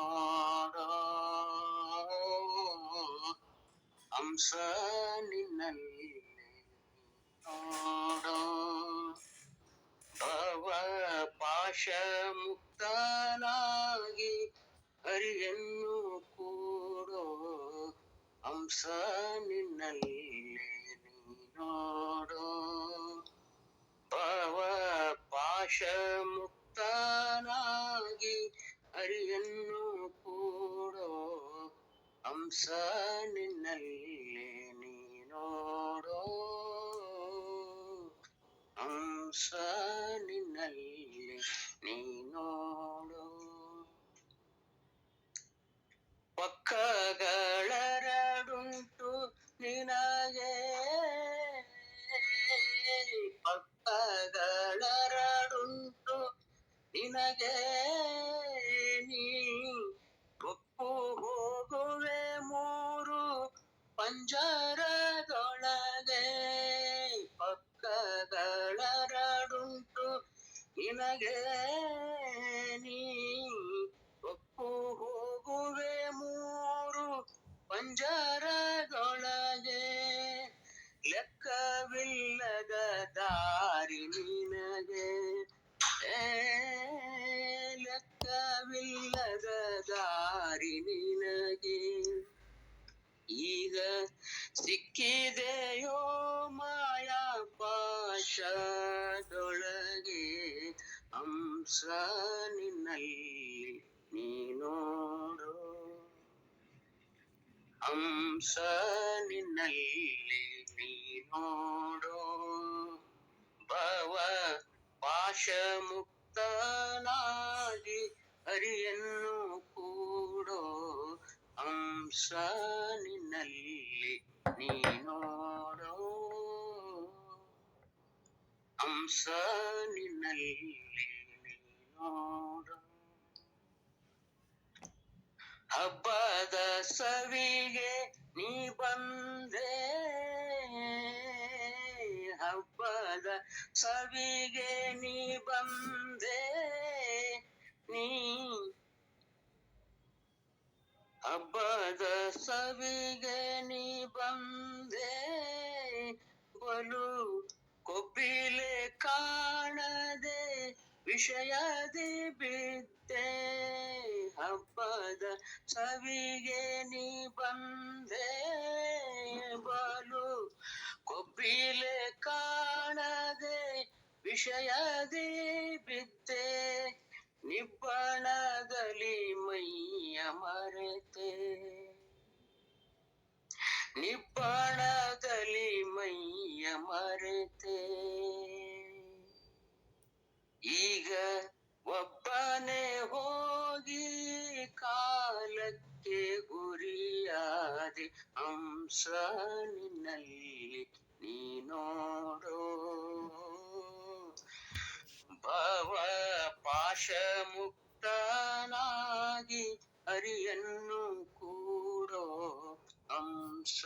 ನೋಡೋ ಹಂಸ ನಿನ್ನಲ್ಲಿ ನೋಡೋ ಭವ ಪಾಶ ಮುಕ್ತನಾಗಿ ಹರಿಯನ್ನು ಕೂಡೋ ಹಂಸ ನಿನ್ನಲ್ಲಿ ನೀ ನೋಡೋ ಭವ ಪಾಶ ಮುಕ್ತನಾಗಿ ಹರಿಯನ್ನು ಕೂಡೋ ಹಂಸ ನಿನ್ನಲ್ಲಿ ನೀ ನೋಡೋ ಹಂಸ ಪಂಜರದೊಳಗೆ ಪಕ್ಕದಳರಡುಂಟು. ನಿನಗೆ ನೀ ಒಪ್ಪು ಹೋಗುವೆ ಮೂರು ಪಂಜರದೊಳಗೆ ಲೆಕ್ಕವಿಲ್ಲದ ದಾರಿ ನಿನಗೆ. ಏ ಸಿಕ್ಕಿದೆಯೋ ಮಾಯ ಪಾಶದೊಳಗೆ ಹಂಸ ನಿನ್ನಲ್ಲಿ ನೀ ನೋಡು. ಹಂಸ ನಿನ್ನಲ್ಲಿ ನೀ ನೋಡು. ಭವ ಪಾಶ ಮುಕ್ತನಾಗಿ ಹರಿಯನ್ನು ಕೂಡೋ ಹಂಸ ನಿನ್ನಲ್ಲಿ ನೀ ನೋಡೋ ಹಂಸ ನಿನ್ನಲ್ಲಿ ನೋಡೋ ಹಬ್ಬದ ಸವಿಗೆ ನೀ ಬಂದೆ ಹಬ್ಬದ ಸವಿಗೆ ನೀ ಬಂದೆ ನೀ ಹಬ್ಬದ ಸವಿಗೆ ವಿಷಯದಿ ಬಿದ್ದೆ ಹಬ್ಬದ ಸವಿಗೆ ನೀ ಬಂದೆ. ಬಲು ಕೊಬ್ಬಿಲೆ ಕಾಣದೆ ವಿಷಯದಿ ಬಿದ್ದೆ ನಿಬ್ಬಣದಲ್ಲಿ ಮೈಯ ಮರೆತೆ. ನಿಬ್ಬಣದಲ್ಲಿ ಮೈಯ ಮರೆತೆ. ಈಗ ಒಬ್ಬನೇ ಹೋಗಿ ಕಾಲಕ್ಕೆ ಗುರಿಯಾದೆ ಹಂಸ ನಿನ್ನಲ್ಲಿ ನೀ ನೋಡೋ. ಭವ ಪಾಶ ಮುಕ್ತನಾಗಿ ಹರಿಯನ್ನು ಕೂಡೋ ಹಂಸ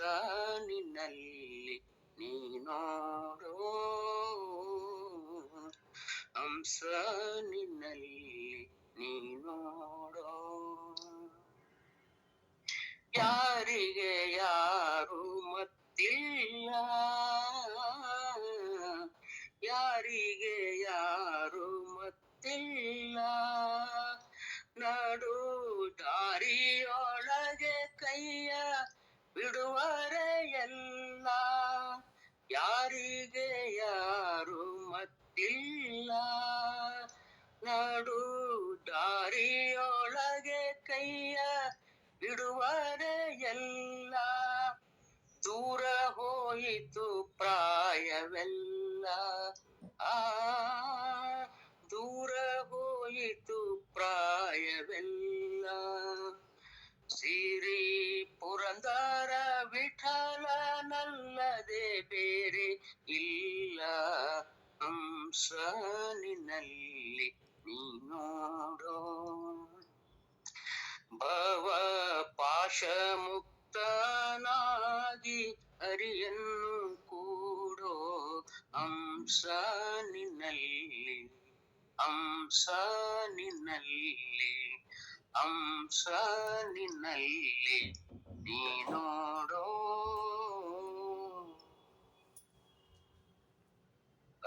ನಿನ್ನಲ್ಲಿ ನೀ ನೋಡೋ. ಹಂಸ ನಿನ್ನಲ್ಲಿ ನೀ ನೋಡೋ. ಯಾರಿಗೆ ಯಾರು ಮತ್ತಿಲ್ಲ. ಮತ್ತಿಲ್ಲ ನಡು ದಾರಿಯೊಳಗೆ ಕೈಯ ಬಿಡುವರೆ ಎಲ್ಲ ದೂರ ಹೋಯಿತು ಪ್ರಾಯವೆಲ್ಲ. ಆ, ದೂರ ಹೋಯಿತು ಪ್ರಾಯವೆಲ್ಲ. ಸಿರಿ ಪುರಂದರ ವಿಠಲನಲ್ಲದೆ ಬೇರೆ ಇಲ್ಲ. ಹಂಸ ನಿನ್ನಲ್ಲಿ ನೀ ನೋಡೋ. ಭವ ಪಾಶ ಮುಕ್ತನಾಗಿ ಅರಿಯನ್ನು ಕೂಡೋ ಅಂಸಾನಿನಲ್ಲಿ ಅಂಸಾನಿನಲ್ಲಿ ಅಂಸಾನಿನಲ್ಲಿ ನೀನೋಡೋ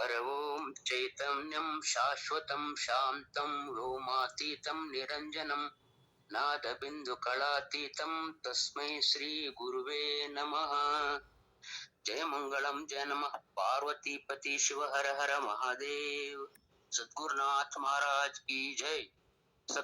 ओंकार ॐ चैतन्यं शाश्वतं शान्तं रोमातीतं निरञ्जनं नादबिन्दुकलातीतं श्री श्रीगुरुवे नमः। जय मंगलम, जय नम। पार्वती पति शिव हर हर महादेव। सद्गुरुनाथ महाराज की जय।